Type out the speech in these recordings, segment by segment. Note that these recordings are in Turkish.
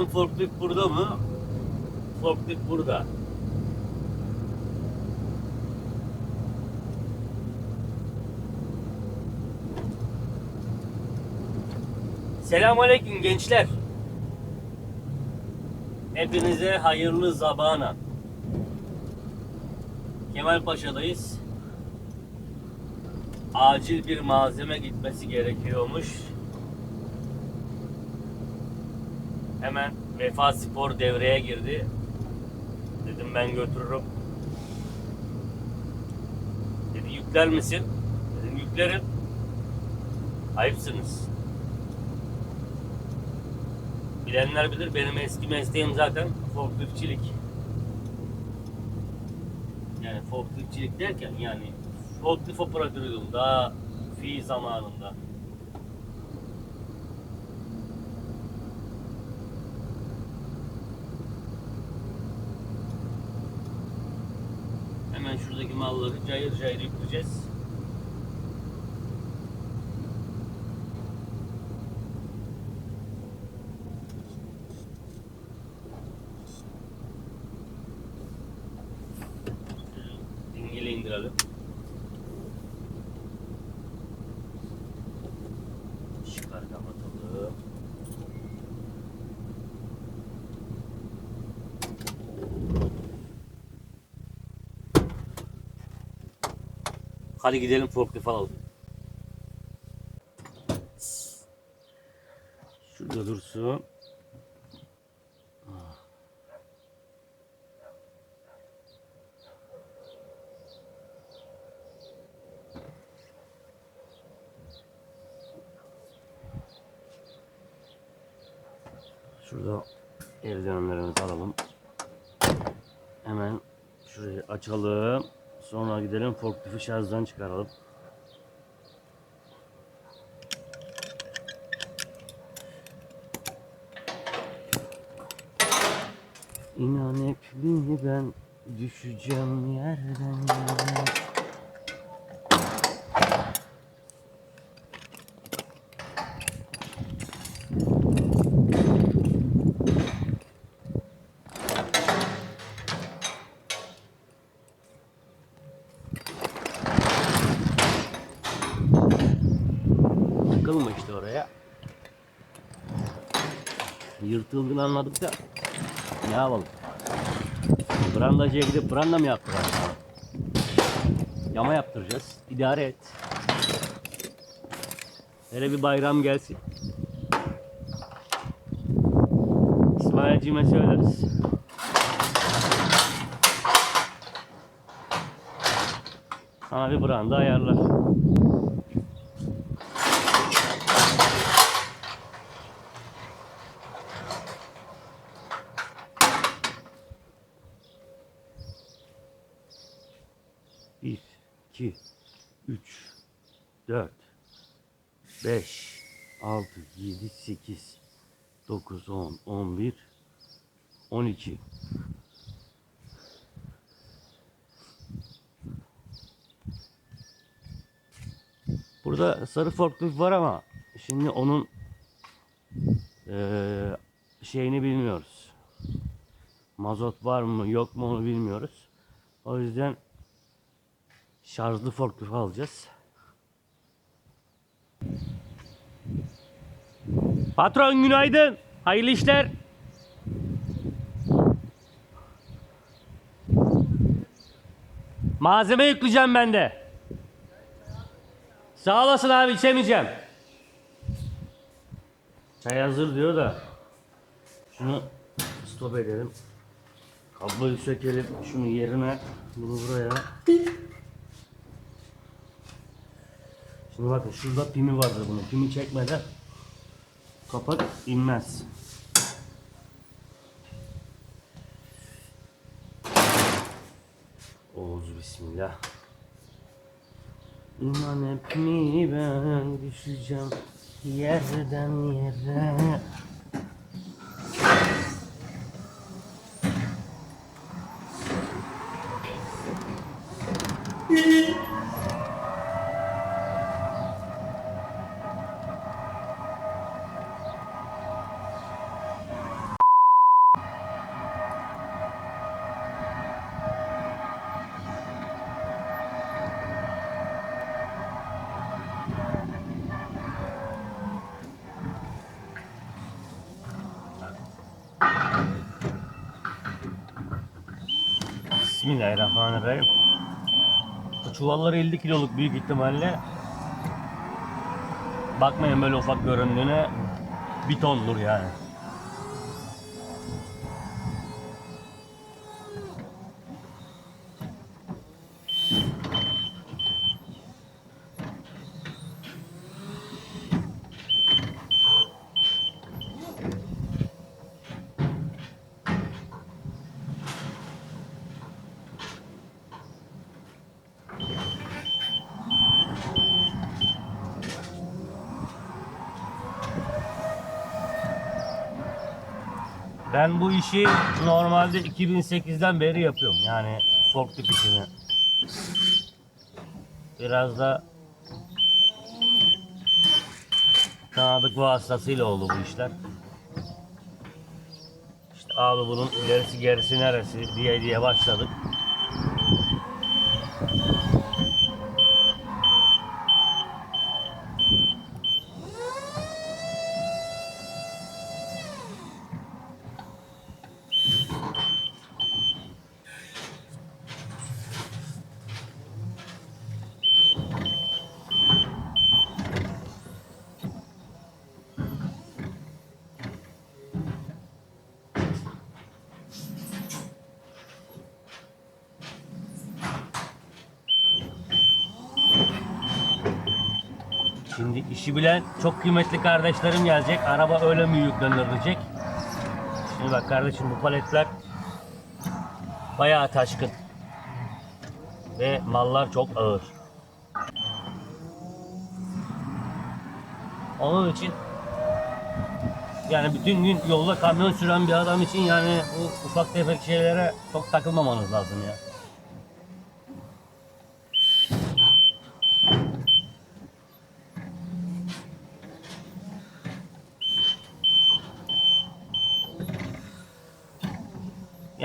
Bakalım forklift burada mı? Forklift burada. Selamünaleyküm gençler. Hepinize hayırlı zabana. Kemalpaşa'dayız. Acil bir malzeme gitmesi gerekiyormuş. Hemen Vefa Spor devreye girdi. Dedim ben götürürüm. Dedi yükler misin? Dedim yüklerim. Ayıpsınız. Bilenler bilir benim eski mesleğim zaten forkliftçilik. Yani forkliftçilik derken yani forklift operatörüydüm daha fi zamanında. Hemen şuradaki malları cayır cayır yükleyeceğiz. Dingili indirelim. Hadi gidelim forklift alalım. Şurada dursun. Şurada eldivenlerimizi alalım. Hemen şurayı açalım. Sonra gidelim forklifti şarjdan çıkaralım. İnan hep ben düşeceğim yerden yere. Takılma oraya. Yırtıldığını anladık da ne yapalım? Brandacıya gidip branda mı yaptıralım? Yama yaptıracağız. İdare et. Hele bir bayram gelsin. İsmail'cime söyleriz. Sana bir branda ayarlar. 2, 3, 4, 5, 6, 7, 8, 9, 10, 11, 12. Burada sarı forklift var ama şimdi onun ee, şeyini bilmiyoruz. Mazot var mı yok mu onu bilmiyoruz. O yüzden şarjlı forklift alacağız. Patron günaydın. Hayırlı işler. Malzeme yükleyeceğim ben de. Sağ olasın abi içemeyeceğim. Çay hazır diyor da. Şunu stop edelim. Kabloyu sökelim. Şunu yerine. Bunu buraya. Şimdi bakın şurada pimi vardır bunun. Pimi çekmeden kapak inmez. Oğuz bismillah. İnan hep mi ben düşeceğim yerden yere. Bismillahirrahmanirrahim. Bu çuvalları 50 kiloluk büyük ihtimalle. Bakmayın böyle ufak göründüğüne bir tondur yani. Ben bu işi normalde 2008'den beri yapıyorum. Yani forklift işini. Biraz da tanıdık vasıtasıyla oldu bu işler. İşte abi bunun ilerisi gerisi neresi diye diye başladık. Şimdi işi bilen çok kıymetli kardeşlerim gelecek. Araba öyle mi yüklendirilecek? Şimdi bak kardeşim bu paletler bayağı taşkın. Ve mallar çok ağır. Onun için yani bütün gün yolda kamyon süren bir adam için yani bu ufak tefek şeylere çok takılmamanız lazım ya.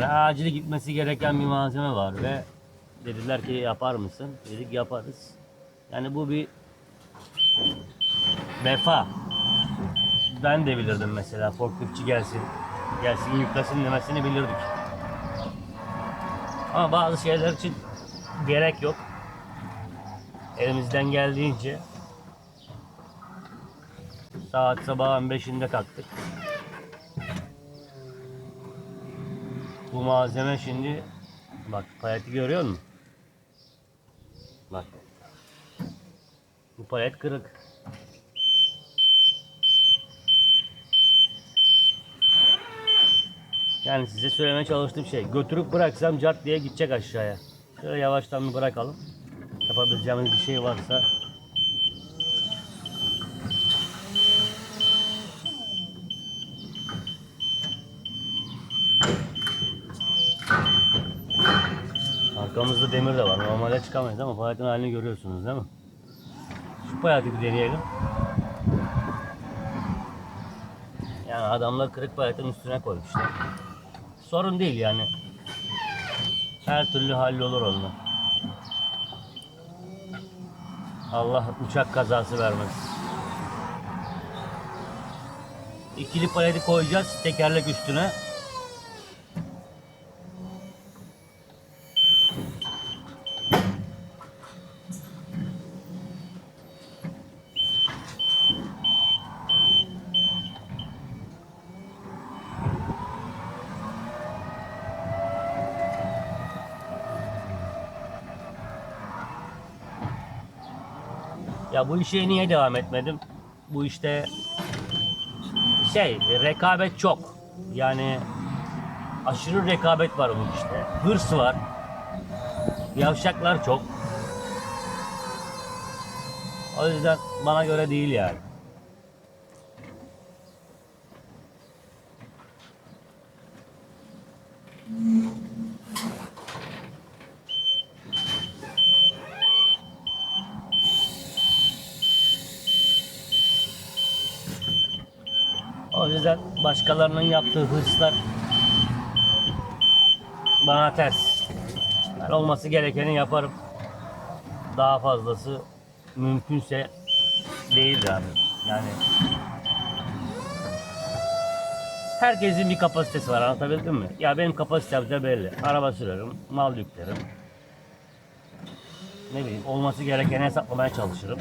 Yani acil gitmesi gereken bir malzeme var ve dediler ki yapar mısın? Dedik yaparız. Yani bu bir vefa. Ben de bilirdim mesela forkliftçi gelsin, gelsin yüklesin demesini bilirdik. Ama bazı şeyler için gerek yok. Elimizden geldiğince saat sabahın 5'inde kalktık. Bu malzeme şimdi bak paleti görüyor musun? Bak. Bu palet kırık. Yani size söylemeye çalıştığım şey götürüp bıraksam cart diye gidecek aşağıya. Şöyle yavaştan bir bırakalım. Yapabileceğimiz bir şey varsa Arkamızda demir de var. Normalde çıkamayız ama paletin halini görüyorsunuz değil mi? Şu paleti bir deneyelim. Yani adamlar kırık paletin üstüne koymuşlar. Sorun değil yani. Her türlü hallolur onunla. Allah uçak kazası vermez. İkili paleti koyacağız tekerlek üstüne. Ya bu işe niye devam etmedim? Bu işte şey rekabet çok. Yani aşırı rekabet var bu işte. Hırs var. Yavşaklar çok. O yüzden bana göre değil yani. O yüzden başkalarının yaptığı hırslar bana ters. Ben olması gerekeni yaparım. Daha fazlası mümkünse değildir abi. Yani Herkesin bir kapasitesi var anlatabildim mi? Ya benim kapasitem de belli. Araba sürerim, mal yüklerim. Ne bileyim olması gerekeni hesaplamaya çalışırım.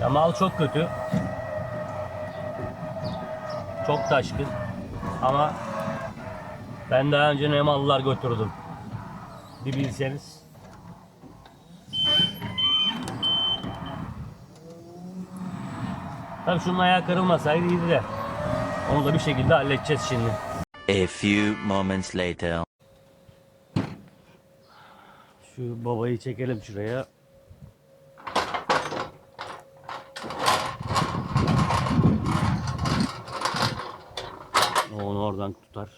Ya mal çok kötü. Çok taşkın. Ama ben daha önce ne mallar götürdüm. Bir bilseniz. Tabii şunun ayağı kırılmasaydı iyiydi de. Onu da bir şekilde halledeceğiz şimdi. A few moments later. Şu babayı çekelim şuraya. Oradan tutar.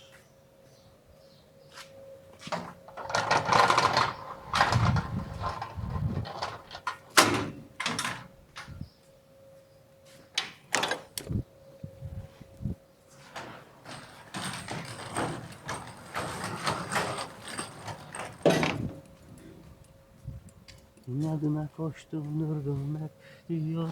İnadına koştum durdum hep diyor.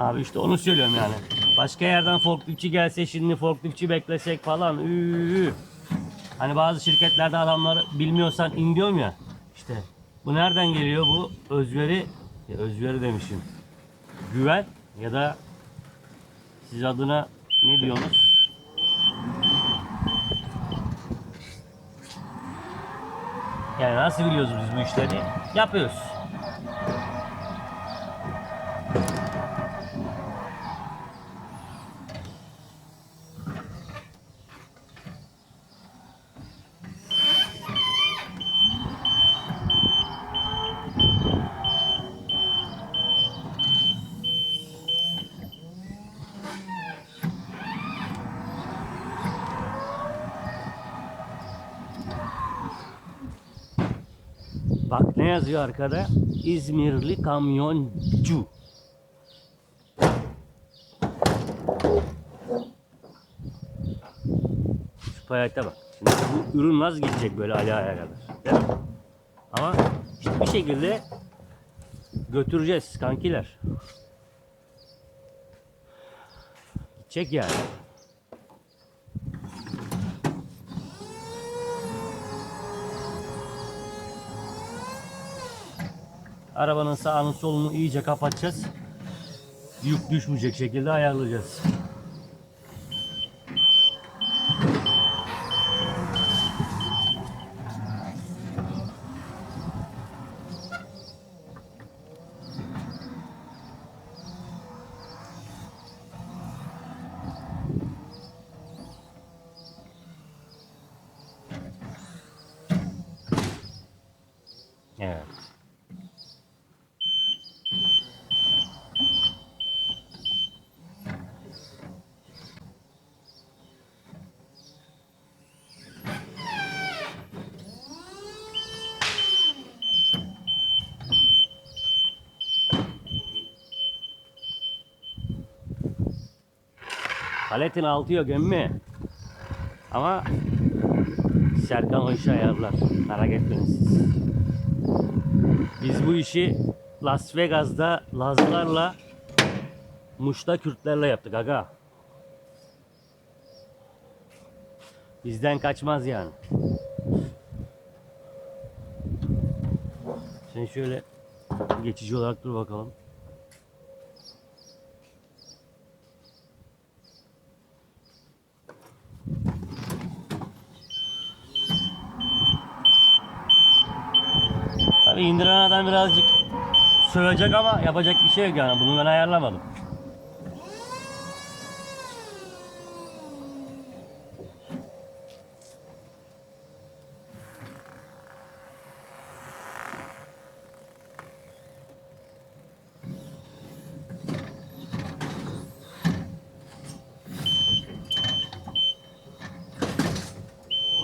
Abi işte onu söylüyorum yani. Başka yerden forkliftçi gelse şimdi forkliftçi beklesek falan. Üü. Hani bazı şirketlerde adamları bilmiyorsan in diyorum ya. İşte bu nereden geliyor bu? Özveri, ya özveri demişim. Güven ya da siz adına ne diyorsunuz? Yani nasıl biliyoruz biz bu işleri? Yapıyoruz. Bak ne yazıyor arkada? İzmirli kamyoncu. Şu payakta bak. Şimdi bu ürün nasıl gidecek böyle Ali Ağa'ya kadar? Değil mi? Ama işte bir şekilde götüreceğiz kankiler. Gidecek yani. Arabanın sağını solunu iyice kapatacağız. Yük düşmeyecek şekilde ayarlayacağız. Paletin altı yok emmi. Ama Serkan o işi ayarlar. Merak etmeyin siz. Biz bu işi Las Vegas'da Lazlarla Muş'ta Kürtlerle yaptık aga. Bizden kaçmaz yani. Sen şöyle geçici olarak dur bakalım. indiren adam birazcık sövecek ama yapacak bir şey yok yani. Bunu ben ayarlamadım.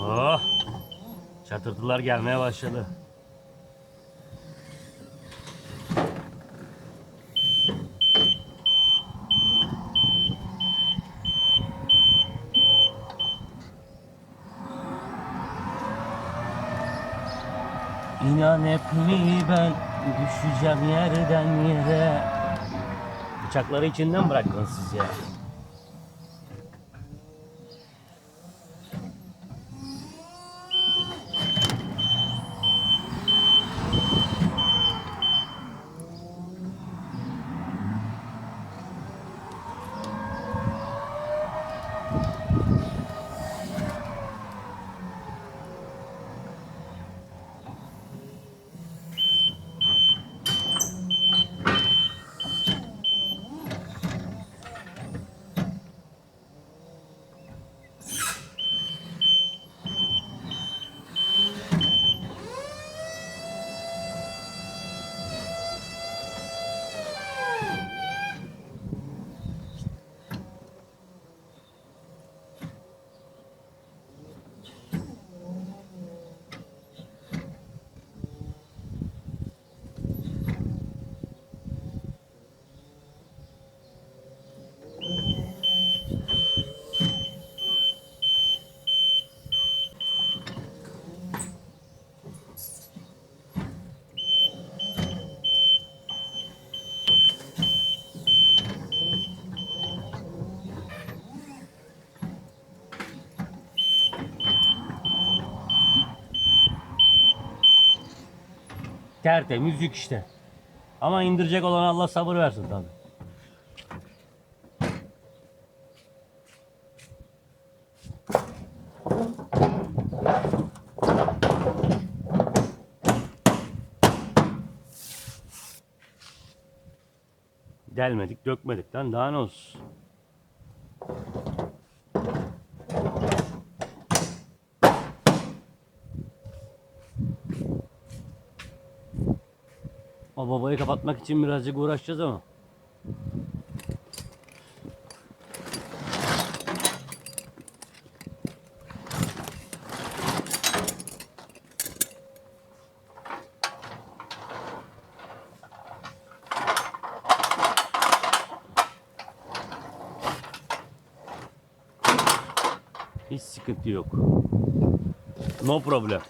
Oh! Çatırtılar gelmeye başladı. Yerden yere Bıçakları içinden bırakın siz ya. Tertemiz yük işte. Ama indirecek olan Allah sabır versin tabi. Delmedik, dökmedik lan daha ne olsun. Babayı kapatmak için birazcık uğraşacağız ama. Hiç sıkıntı yok. No problem.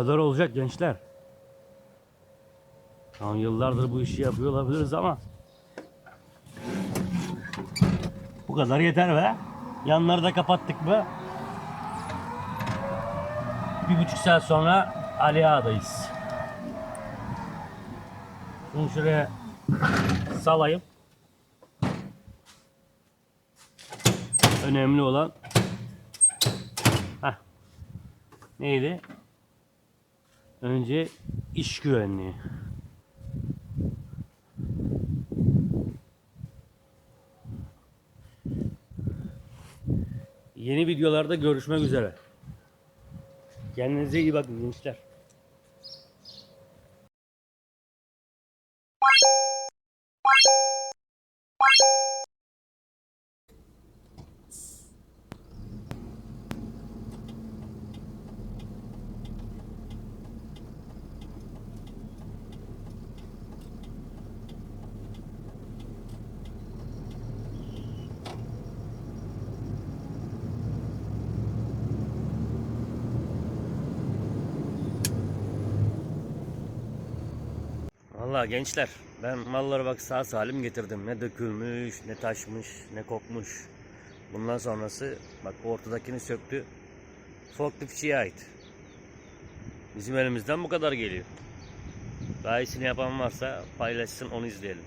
Kadar olacak gençler. Tamam yıllardır bu işi yapıyor olabiliriz ama bu kadar yeter be. Yanları da kapattık mı? Bir buçuk saat sonra Ali Ağa'dayız. Şunu şuraya salayım. Önemli olan Heh. neydi? Önce iş güvenliği. Yeni videolarda görüşmek üzere. Kendinize iyi bakın gençler. Gençler ben malları bak sağ salim getirdim. Ne dökülmüş, ne taşmış, ne kokmuş. Bundan sonrası bak ortadakini söktü. forkliftçiye ait. Bizim elimizden bu kadar geliyor. Daha iyisini yapan varsa paylaşsın onu izleyelim.